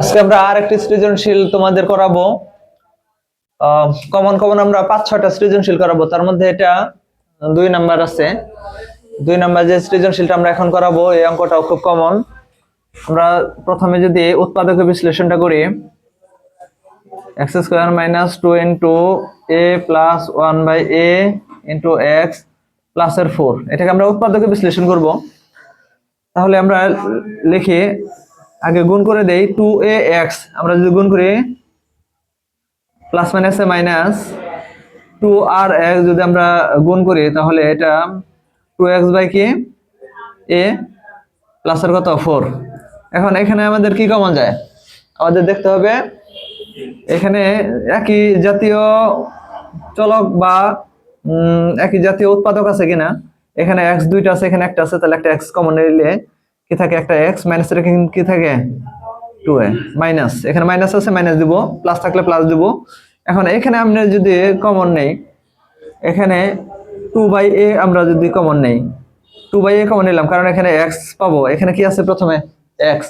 আজকে আমরা আর একটি সৃজনশীল তোমাদের করাবো। কমন কমন আমরা পাঁচ ছটা সৃজনশীল করাবো। তার মধ্যে এটা দুই নাম্বার আছে। দুই নাম্বার যে সৃজনশীলটা আমরা এখন করাবো, এই অঙ্কটাও খুব কমন আমরা প্রথমে যদি উৎপাদক বিশ্লেষণটা করি x square minus two into a plus one by a into x প্লাসের ফোর এটাকে আমরা উৎপাদকের বিশ্লেষণ করব। তাহলে আমরা লিখি আগে গুণ করে দেই টু এ এক্স আমরা যদি গুণ করি plus minus a minus two R x যদি আমরা গুণ করি, তাহলে এটা টু এক্স বাই কি? এ প্লাসের কত? ফোর এখন এখানে আমাদের কি কমন যায়? আমাদের দেখতে হবে, এখানে একই জাতীয় চলক বা একই জাতীয় উৎপাদক আছে কিনা? এখানে এক্স দুইটা আছে, এখানে একটা আছে, তাহলে একটা এক্স কমন নিলে কি থাকে? একটা এক্স মাইনাস রেখে কি থাকে? টু এ মাইনাস এখানে মাইনাস আছে মাইনাস দিব। প্লাস থাকলে প্লাস দিব। এখন এখানে আমরা যদি কমন নেই, এখানে টু বাই এ আমরা যদি কমন নেই টু বাই এ কমন নিলাম। কারণ এখানে এক্স পাবো। এখানে কি আছে প্রথমে? এক্স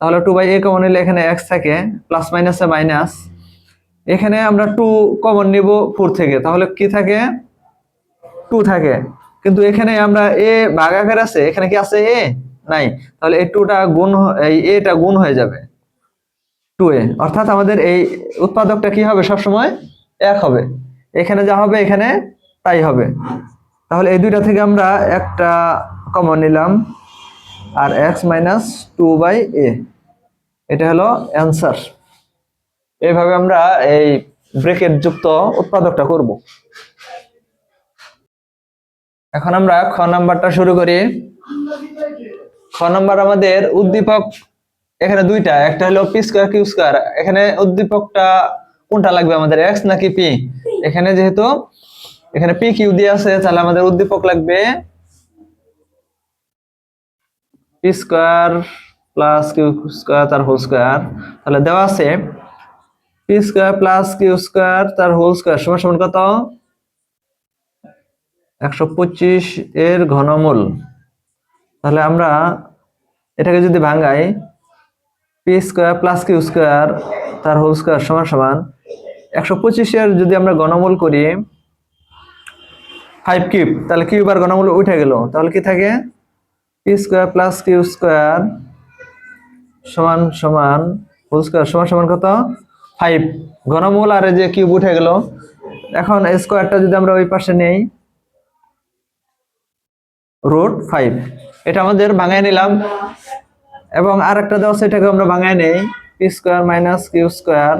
তাহলে টু বাই এ কমন নিলে এখানে এক্স থাকে। প্লাস মাইনাসে মাইনাস এখানে আমরা টু কমন নিব ফোর থেকে। তাহলে কি থাকে? টু থাকে। কিন্তু এখানে আমরা এ ভাগাকার আছে। এখানে কি আছে? এ নাই? তাহলে এই টুটা গুণ এই এটা গুণ হয়ে যাবে টু এ অর্থাৎ আমাদের এই উৎপাদকটা কি হবে সবসময়? এক হবে। এখানে যা হবে, এখানে তাই হবে। তাহলে এই দুইটা থেকে আমরা একটা কমন নিলাম আর x minus two by a এটা হলো অ্যান্সার এইভাবে আমরা এই ব্রেকেট যুক্ত উৎপাদকটা করব। এখন আমরা খ নাম্বারটা শুরু করি। খ নাম্বার আমাদের উদ্দীপক এখানে দুইটা, একটা হলো পি স্কোয়ার কিউ স্কোয়ার এখানে উদ্দীপকটা কোনটা লাগবে আমাদের এক্স নাকি পি এখানে যেহেতু, এখানে পি কিউ দিয়ে আছে, তাহলে আমাদের উদ্দীপক লাগবে p square plus q square তার হোল স্কোয়ার তাহলে দেওয়া আছে p square plus q square তার হোল স্কোয়ার সমান সমান কত? একশো পঁচিশ এর ঘনমূল। তাহলে আমরা এটাকে যদি ভাঙাই p square plus q square তার হোল স্কোয়ার সমান সমান, একশো পঁচিশের যদি আমরা গণমূল করি ফাইভ কিউব তাহলে কিউব আর ঘনমূল উঠে গেল। তাহলে কি থাকে? P square plus q square সমান সমান হোল স্কোয়ার সমান সমান কত? ফাইভ ঘনমূল আর যে কিউব উঠে গেল। এখন স্কোয়ারটা যদি আমরা ওই পাশে নেই রুট ফাইভ এটা আমাদের ভাঙায় নিলাম। এবং আর একটা দেওয়া আছে এটাকে আমরা ভাঙায় নেই। P square minus q square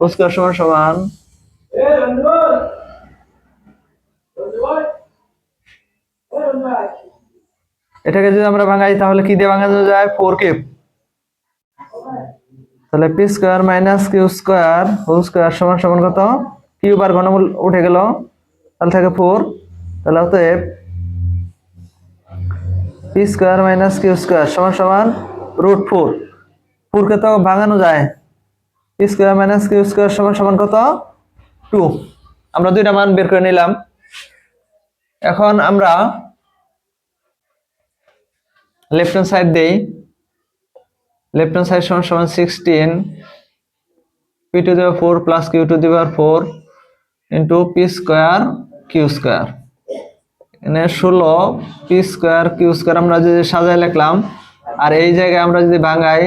square সমান সমান। এটাকে যদি আমরা ভাঙাই তাহলে কি দিয়ে ভাঙানো যায়? ফোর কিউব তাহলে p square minus q square whole square সমান সমান কত? কিউব আর ঘনমূল উঠে গেল। তাহলে থাকে ফোর তাহলে অতএব p square minus q square সমান সমান রুট ফোর ফোরকে তো ভাঙানো যায়। P square minus q square সমান সমান কত? টু আমরা দুইটা মান বের করে নিলাম। এখন আমরা লেফট হ্যান্ড সাইড দেই। লেফট হ্যান্ড সাইড সমান সমান সিক্সটিন পি টু দেওয়ার ফোর প্লাস কিউ টু দেওয়ার four into p square q square এখানে ষোলো পি স্কোয়ার কিউ স্কোয়ার আমরা যদি সাজায় লিখলাম। আর এই জায়গায় আমরা যদি ভাঙাই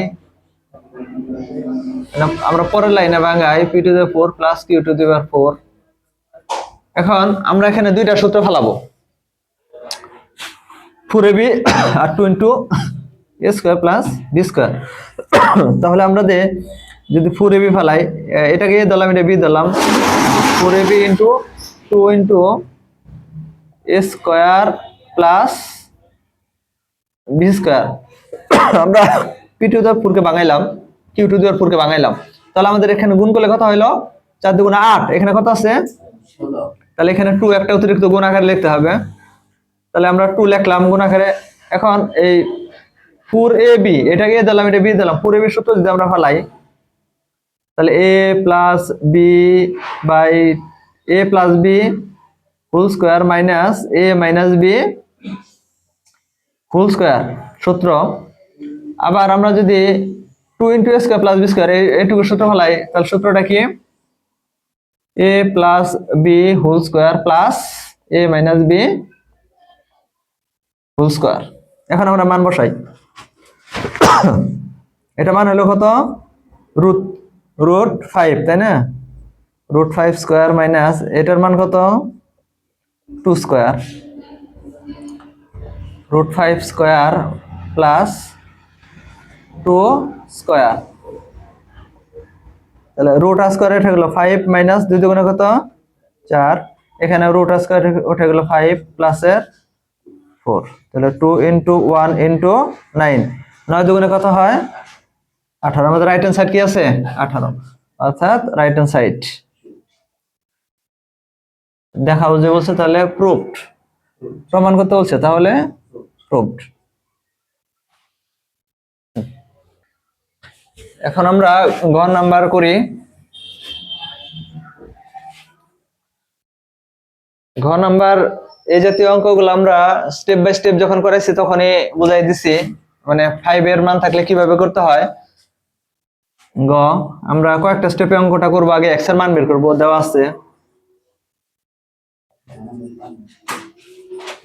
আমরা পরের লাইনে ভাঙাই পি টু দেওয়ার ফোর প্লাস কিউ টু দেওয়ার ফোর এখন আমরা এখানে দুইটা সূত্র ফেলাবো। Four a b R two into a square plus b square তাহলে আমরা দে যদি ফোর এবি ফেলাই এটাকে এ দিলাম এটা বি দিলাম four a b into two into square plus b square. আমরা পি টু দেওয়ার ফোরকে বাঙাইলাম কিউ টু দেওয়ার ফোরকে বাঙাইলাম তাহলে আমাদের এখানে গুণ করলে কত হইল? চার দুগুণে আট। এখানে কত আছে? তাহলে এখানে টু একটা অতিরিক্ত গুণ আকারে লিখতে হবে। তাহলে আমরা টু লিখলাম গুণ আকারে। এখন এই ফোর এ বি এটাকে এ দিলাম? এটা বি দিলাম। ফোর এ বি সূত্র যদি আমরা ফেলাই তাহলে a plus b by a plus b whole square minus a minus b whole square সূত্র। আবার আমরা যদি two into a square plus b square এইটুকু সূত্র ফেলাই, তাহলে সূত্রটা কি? A plus b whole square plus a minus b whole square এখন আমরা মান বসাই। এটা মান হলো কত? রুট রুট ফাইভ তাই না? রুট ফাইভ স্কোয়ার মাইনাস এটার মান কত? Two square root five square plus two square. তাহলে রুট স্কোয়ার উঠে গেলো ফাইভ মাইনাস দুই দুগুণে কত? চার। এখানে রুট স্কোয়ার উঠে গেলো ফাইভ প্লাসের ফোর তাহলে two into one into nine নয় দুগুণে কত হয়? আঠারো। আমাদের রাইট হ্যান্ড সাইড কি আছে? আঠারো। অর্থাৎ রাইট হ্যান্ড সাইড দেখাও যে বলছে তাহলে প্রুফড প্রমাণ করতে বলছে, তাহলে প্রুফড এখন আমরা গ নাম্বার করি। ঘ নাম্বার এই জাতীয় অঙ্কগুলো আমরা স্টেপ বাই স্টেপ যখন করাইছি তখনই বুঝাই দিছি মানে ফাইভ এর মান থাকলে কীভাবে করতে হয়। গ, আমরা কয়েকটা স্টেপে অঙ্কটা করব, আগে এক্স মান বের করব, দেওয়া আছে।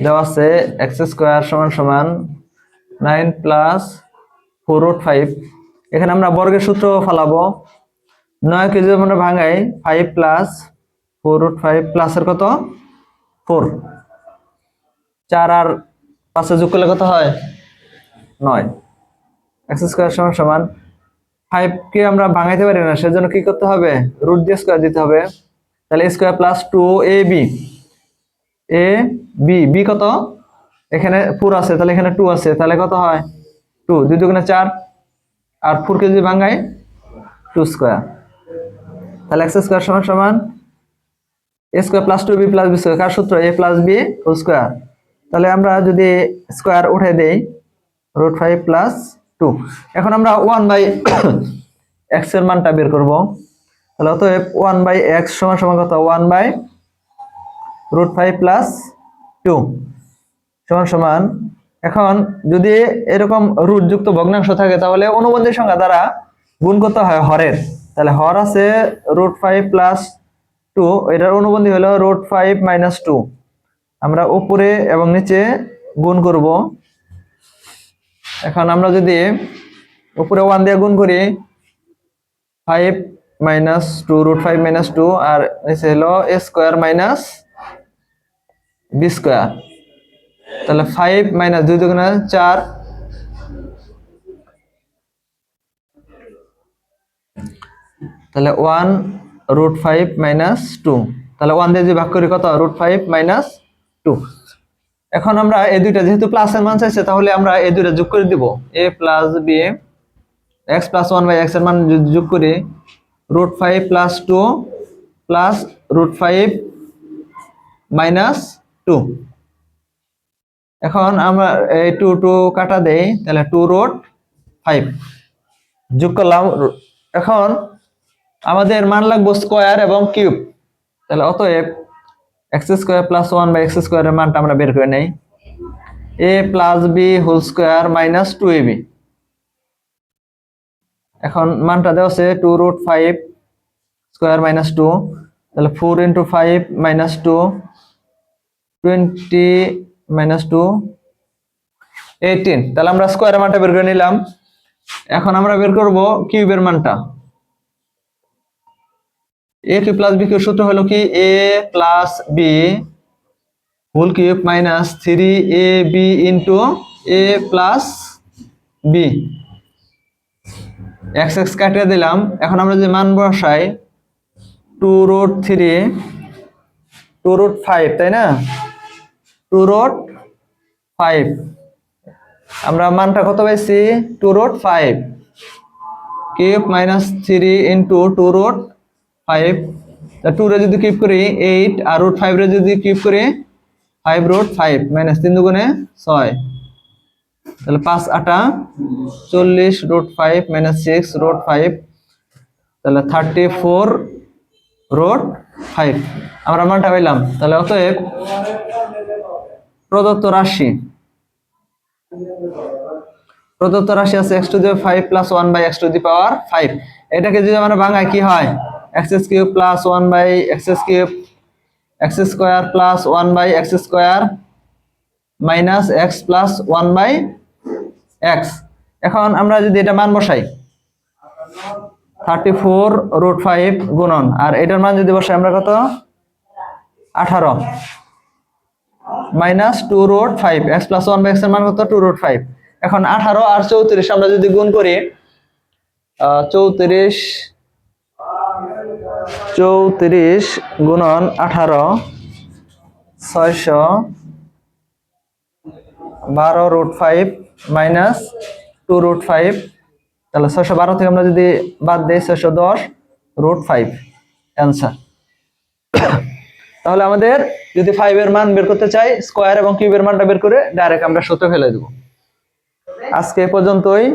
দেওয়া আছে এক্স স্কোয়ার সমান সমান nine plus four root five. এখানে আমরা বর্গের সূত্র ফালাবো। নয় কেজি আমরা ভাঙাই five plus four root five প্লাসের কত? ফোর। চার আর পাঁচে যোগ করলে কত হয়? নয়। এক্স স্কোয়ার সমান সমান ফাইভ কে আমরা ভাঙাইতে পারি না, সেজন্য কি করতে হবে? রুট দিয়ে স্কোয়ার দিতে হবে। তাহলে square plus two a b. A b b কত? এখানে ফোর আছে, তাহলে এখানে টু আছে, তাহলে কত হয়? টু দুই দুগুণে চার, আর ফোর কে যদি ভাঙাই টু স্কোয়ার তাহলে এক্স স্কোয়ার সমান সমান a square plus two b plus b square কার সূত্র? A plus b whole square তাহলে আমরা যদি স্কোয়ার উঠে দেই রুট ফাইভ প্লাস টু এখন আমরা ওয়ান বাই এক্সের মানটা বের করব। তাহলে অতএব ওয়ান বাই এক্স সমান সমান কত? One by root five plus two, সমান সমান। এখন যদি এরকম রুট যুক্ত ভগ্নাংশ থাকে, তাহলে অনুবন্ধী সংখ্যা দ্বারা গুণ করতে হয় হরের। তাহলে হর আছে রুট ফাইভ প্লাস টু, এটার অনুবন্ধী হলো রুট ফাইভ মাইনাস টু। আমরা উপরে এবং নিচে গুণ করব। এখন আমরা যদি উপরে ওয়ান দিয়ে গুণ করি, five minus two, root five minus two, আর নিচে হলো স্কোয়ার মাইনাস বি স্কোয়ার তাহলে ফাইভ মাইনাস দুই দুগুণে চার। তাহলে one root five minus two তাহলে ওয়ান দিয়ে যদি ভাগ করি কত? রুট ফাইভ মাইনাস টু এখন আমরা এই দুইটা যেহেতু প্লাসের মান চাইছে, তাহলে আমরা এই দুইটা যোগ করে দিব। A plus b x plus one by এক্সের মান যোগ করি root five plus two plus root five minus two এখন আমরা এই টু টু কাটা দেই, তাহলে টু রুট ফাইভ যোগ করলাম এখন আমাদের মান লাগবো স্কোয়ার এবং কিউব তাহলে অতএব x square plus one by x স্কোয়ারের মানটা আমরা বের করে নেই। A plus b whole square minus two a b এখন মানটা দেওয়া আছে two root five square minus two তাহলে four into five minus two twenty minus two eighteen তাহলে আমরা স্কোয়ারের মানটা বের করে নিলাম। এখন আমরা বের করব কিউবের মানটা। A cube plus b cube সূত্র হলো কি? A plus b whole cube minus three a b into a plus b x x কাটিয়ে দিলাম। এখন আমরা যে মান বসাই two root three two root five তাই না? Two root five. আমরা মানটা কত পাইছি? Two root five. Cube minus three into two root five. Two রে যদি কিউব করি, এইট, আর রুট ফাইভ রে যদি কিউব করি, ফাইভ রুট ফাইভ, মাইনাস তিন দুগুণে ছয়। তাহলে পাঁচ আটা চল্লিশ root five minus six root five. তাহলে থার্টি ফোর রুট ফাইভ। আমরা মানটা পাইলাম। তাহলে অতএব প্রদত্ত রাশি। প্রদত্ত রাশি আছে x to the five plus one by x to the power five এটাকে যদি আমরা বাংলায় কি হয়? X cube plus one by x cube x square plus one by x square minus x plus one by x এখন আমরা যদি এটা মান বসাই থার্টি ফোর রুট ফাইভ গুণন, আর এটার মান যদি বসাই, আমরা কত? আঠারো। Minus two root five, x plus one by এক্সের মান কত? Two root five. এখন আঠারো আর চৌত্রিশ আমরা যদি গুণ করি চৌত্রিশ চৌত্রিশ গুণন আঠারো, ছয়শো বারো root five minus two root five. তাহলে ছয়শো বারো থেকে আমরা যদি বাদ দিই, ছয়শো দশ রুট ফাইভ। অ্যান্সার। তাহলে আমাদের যদি ফাইভ এর মান বের করতে চাই স্কোয়ার এবং কিউবের মানটা বের করে ডাইরেক্ট আমরা সত্য ফেলে দেবো। আজকে পর্যন্তই।